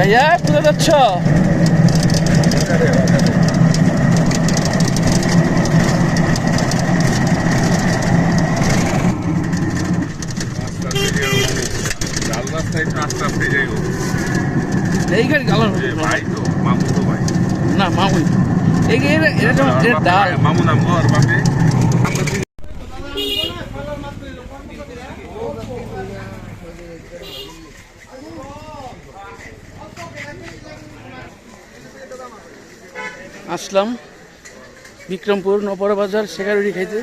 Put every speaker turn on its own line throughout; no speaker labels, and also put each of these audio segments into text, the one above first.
ভাইয়া কোথায় যাচ্ছ?
লাল রাস্তায় কাজটা যাই
এই গাড়ি গালার
ভাই তো মামু তো ভাই।
না মামুই এই এটা যেমন ডাল
মামু নাম ঘর বাপে।
আসলাম বিক্রমপুর নপরা বাজার শেখারুড়ি খাইতে।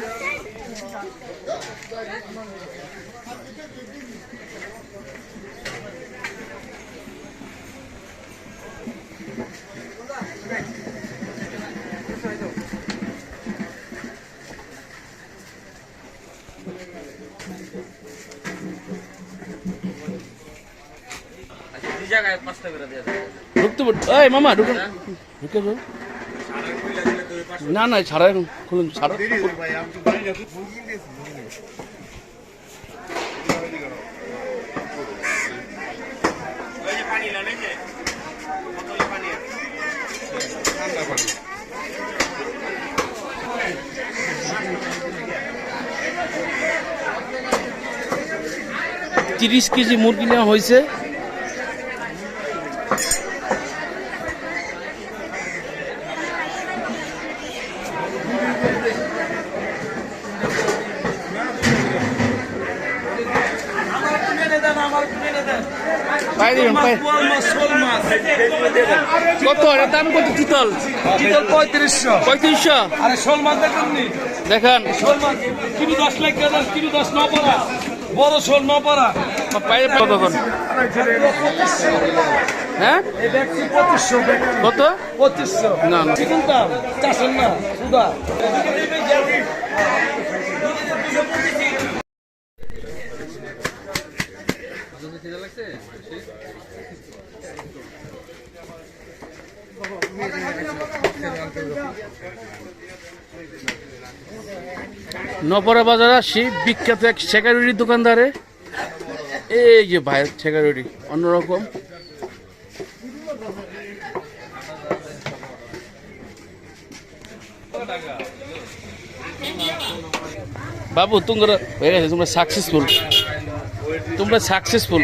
ঢুকতে পার- এই মামা ঢুকে। ঢুকে যাও। না না ছাড়া এখন খুলুন ছাড়া। তিরিশ কেজি মুরগি নেওয়া হয়েছে। পাই দিবেন পাই। কত এর দাম কত? চিতল
পঁয়ত্রিশশো।
পঁয়ত্রিশশো?
আরে শোল মাছ দেখুন নি?
দেখান।
শোল মাছ কিলো দশ লাখ কিলো দশ ন পড়া বড় শোল ন পড়া
পাইলে কত তখন হ্যাঁ? কত?
পঁচিশশো।
না না।
কি কিনতাম না সুদা।
নপরা বাজার আসি, বিখ্যাত এক সেকারুরি দোকানদারে। এই যে ভাইয়ের সেকারুরি অন্যরকম। বাবু, তোমরা হয়ে গেছে তোমরা সাকসেসফুল তোমরা সাকসেসফুল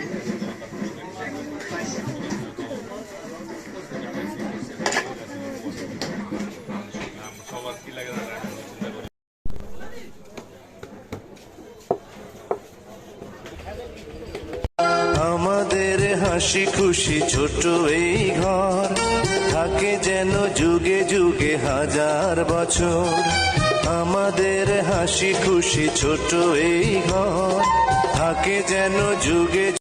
হাসি খুশি ছোট এই ঘর থাকে যেন যুগে যুগে হাজার বছর। আমাদের হাসি খুশি ছোট এই ঘর থাকে যেন যুগে